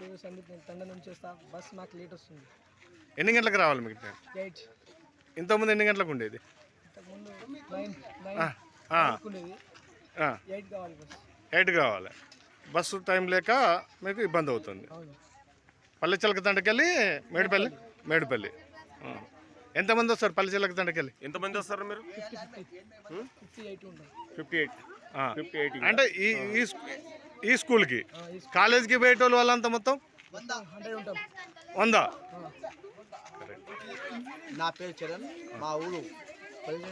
పేరు సందీప్ నేను తండ నుంచి వస్తా బస్ మాకు లేట్ వస్తుంది. ఎన్ని గంటలకు రావాలి మీకు ఎయిట్ ఇంతకుముందు ఎన్ని గంటలకు ఉండేది? ఇంతకుముందు నైన్ ఉండేది. ఎయిట్ కావాలి బస్ ఎయిట్ కావాలి. బస్సు టైం లేక మీకు ఇబ్బంది అవుతుంది. పల్లె చిలక తండకెళ్ళి మేడిపల్లి? మేడిపల్లి. ఎంతమంది వస్తారు పల్లె చిలక తండకెళ్ళి? ఎంతమంది వస్తారు మీరు? ఫిఫ్టీ ఎయిట్ ఫిఫ్టీ ఎయిట్ అంటే ఈ ఈ స్కూ- ఈ స్కూల్కి. కాలేజీకి పోయేటోళ్ళు వాళ్ళంతా మొత్తం? వంద. నా పేరు చరణ్. మా ఊరు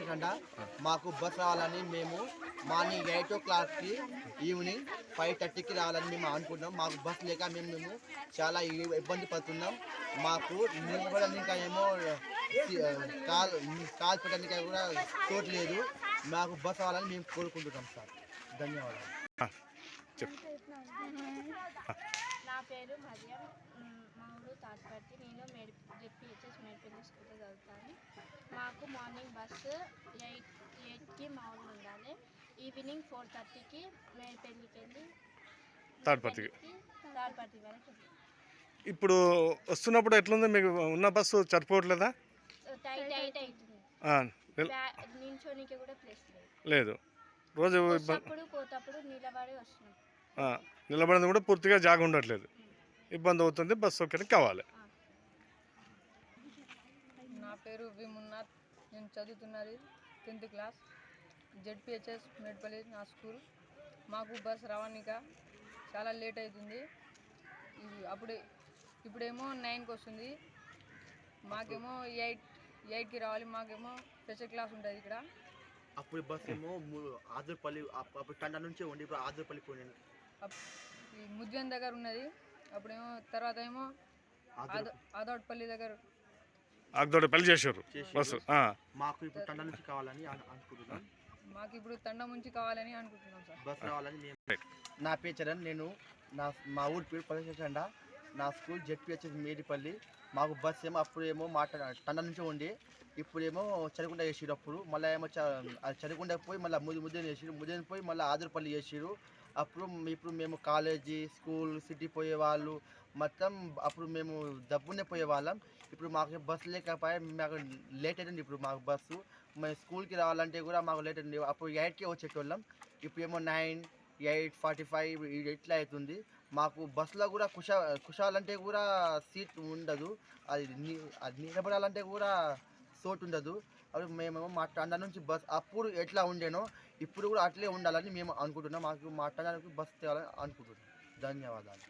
కంట మాకు బస్ రావాలని మేము మార్నింగ్ ఎయిట్ ఓ క్లాక్కి ఈవినింగ్ ఫైవ్ థర్టీకి రావాలని మేము అనుకుంటున్నాం. మాకు బస్ లేక మేము మేము చాలా ఇబ్బంది పడుతున్నాం. మాకు నిలబడడానికి ఇంకా ఏమో కాల్ కాల్ పెట్టడానికి కూడా చోటు లేదు. మాకు బస్ రావాలని మేము కోరుకుంటున్నాం సార్. ధన్యవాదాలు. నా పేరు మరియం. మ్, ఊరు తాటిపర్తి నేను మేడి జెడ్పిహెచ్ఎస్ మేడిపల్లి స్కూల్లో చదువుతాను. మాకు మార్నింగ్ బస్సు ఎయిట్ ఎయిట్కి మా ఊరు ఉండాలి. ఈవినింగ్ ఫోర్ థర్టీకి మేడిపల్లికి వెళ్ళి తాడిపత్రికి. తాడిపర్తి వరకు. ఇప్పుడు వస్తున్నప్పుడు ఎట్లుంది? మీకు ఉన్న బస్సు సరిపోవట్లేదా? లేదు. రోజు నిలబడింది కూడా పూర్తిగా జాగ ఉండట్లేదు. ఇబ్బంది అవుతుంది బస్సు సౌకర్యం కావాలి. నా పేరు వి మున్నార్ నేను చదువుతున్నది టెన్త్ క్లాస్ జెడ్పిహెచ్ఎస్ మేడ్పల్లి నా స్కూల్. మాకు బస్ రావడానిక చాలా లేట్ అవుతుంది. అప్పుడే ఇప్పుడేమో నైన్కి వస్తుంది. మాకేమో ఎయిట్ ఎయిట్కి రావాలి మాకేమో స్పెషల్ క్లాస్ ఉంటుంది ఇక్కడ. అప్పుడు బస్ ఏమో ఆదుర్పల్లి అప్పుడు తండ నుంచే ఉండి ఇప్పుడు ఆదుర్పల్లి పోయింది ఈ ముద్యం దగ్గర ఉన్నది. అప్పుడేమో తర్వాత ఏమో ఆద ఆదోట్పల్లి దగ్గర. పెళ్ళి చేశారు. బస్సు. ఆ, మాకు ఇప్పుడు తండ నుంచి కావాలని అను- అనుకుంటున్నాం. మాకు ఇప్పుడు తండ ముంచి కావాలని అనుకుంటున్నాం సార్. బస్ రావాలని మేము నా పేరు చరణ్ నేను నా మా ఊరి పేరు పల్లెచండ నా స్కూల్ జెడ్పిహెచ్ఎస్ మేడిపల్లి. మాకు బస్ ఏమో అప్పుడు ఏమో మాట టన్న నుంచి ఉండి. ఇప్పుడేమో చరకుండా చేసిరు అప్పుడు. మళ్ళీ ఏమో చ అది చరకుండా పోయి మళ్ళీ ముద్దు ముద్దని చేసిరు ముద్దని పోయి మళ్ళీ ఆదురపల్లి చేసిరు అప్పుడు ఇప్పుడు మేము కాలేజీ స్కూల్ సిటీ పోయే వాళ్ళు మొత్తం అప్పుడు మేము డబ్బునే పోయేవాళ్ళం. ఇప్పుడు మాకు బస్సు లేకపోయా మాకు లేట్ అయింది ఇప్పుడు మాకు బస్సు. మేము స్కూల్కి రావాలంటే కూడా మాకు లేట్ అయింది అప్పుడు ఎయిట్కే వచ్చేటోళ్ళం. ఇప్పుడు ఏమో నైన్ ఎయిట్ ఫార్టీ ఫైవ్ ఇట్లా అవుతుంది మాకు బస్సులో కూడా కుషా కుషాలంటే కూడా సీట్ ఉండదు. అది అది నిలబడాలంటే కూడా చోటు ఉండదు. అప్పుడు మేము మా తండ నుంచి బస్ అప్పుడు ఎట్లా ఉండేనో ఇప్పుడు కూడా అట్లే ఉండాలని మేము అనుకుంటున్నాం. మాకు మా తండానికి బస్ తేవాలని అనుకుంటున్నాం. ధన్యవాదాలు.